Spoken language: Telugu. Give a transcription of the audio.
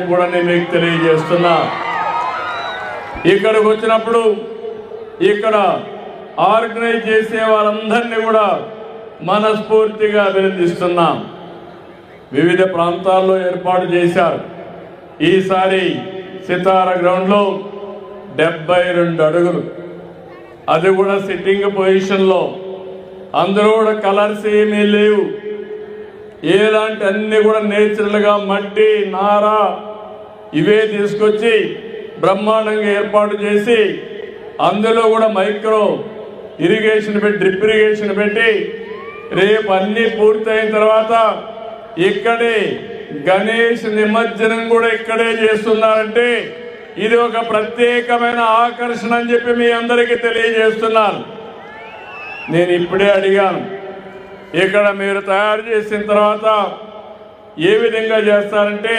కూడా నేను మీకు తెలియజేస్తున్నా. ఇక్కడికి వచ్చినప్పుడు ఇక్కడ ఆర్గనైజ్ చేసే వారందరినీ కూడా మనస్ఫూర్తిగా అభినందిస్తున్నాం. వివిధ ప్రాంతాల్లో ఏర్పాటు చేశారు. ఈసారి సితార గ్రౌండ్లో డెబ్బై రెండు అడుగులు. అది కూడా సిట్టింగ్ పొజిషన్లో. అందరూ కూడా కలర్స్ ఏమీ లేవు. ఏలాంటి అన్ని కూడా నేచురల్గా మట్టి నార ఇవే తీసుకొచ్చి బ్రహ్మాండంగా ఏర్పాటు చేసి అందులో కూడా మైక్రో ఇరిగేషన్ పెట్టి డ్రిప్ ఇరిగేషన్ పెట్టి రేపు అన్ని పూర్తయిన తర్వాత ఇక్కడే గణేష్ నిమజ్జనం కూడా ఇక్కడే చేస్తున్నారంటే ఇది ఒక ప్రత్యేకమైన ఆకర్షణ అని చెప్పి మీ అందరికీ తెలియజేస్తున్నాను. నేను ఇప్పుడే అడిగాను ఇక్కడ మీరు తయారు చేసిన తర్వాత ఏ విధంగా చేస్తారంటే